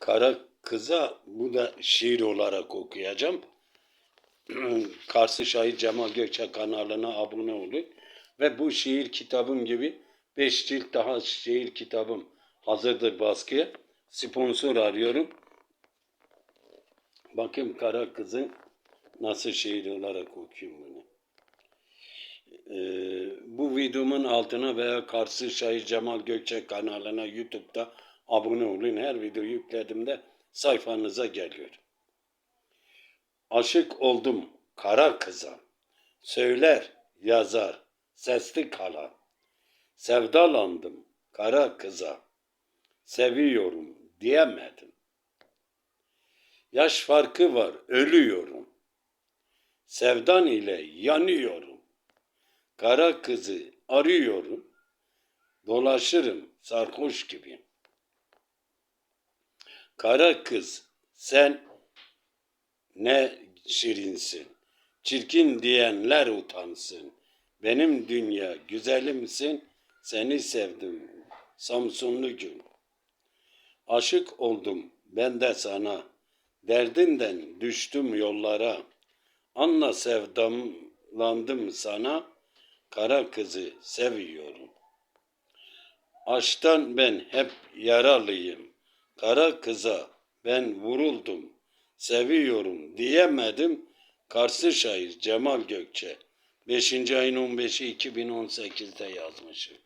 Kara Kıza bu da şiir olarak okuyacağım. Karşı Şair Cemal Gökçe kanalına abone olun. Ve bu şiir kitabım gibi 5 cilt daha şiir kitabım hazırdır baskıya. Sponsor arıyorum. Bakayım Kara Kız'ın nasıl şiir olarak okuyayım bunu. Ee, bu videomun altına veya Karşı Şair Cemal Gökçe kanalına YouTube'da abone olun. Her video yüklediğimde sayfanıza geliyor. Aşık oldum kara kıza. Söyler, yazar, sesli kala. Sevdalandım kara kıza. Seviyorum diyemedim. Yaş farkı var, ölüyorum. Sevdan ile yanıyorum. Kara kızı arıyorum. Dolaşırım sarhoş gibi. Kara kız sen ne şirinsin. Çirkin diyenler utansın. Benim dünya güzelimsin. Seni sevdim. Samsunlu gül. Aşık oldum ben de sana. Derdinden düştüm yollara. Anla sevdamlandım sana. Kara kızı seviyorum. Aşktan ben hep yaralıyım. Kara kıza ben vuruldum. Seviyorum diyemedim. Karşı şair Cemal Gökçe. 5. ayın 15'i 2018'de yazmışım.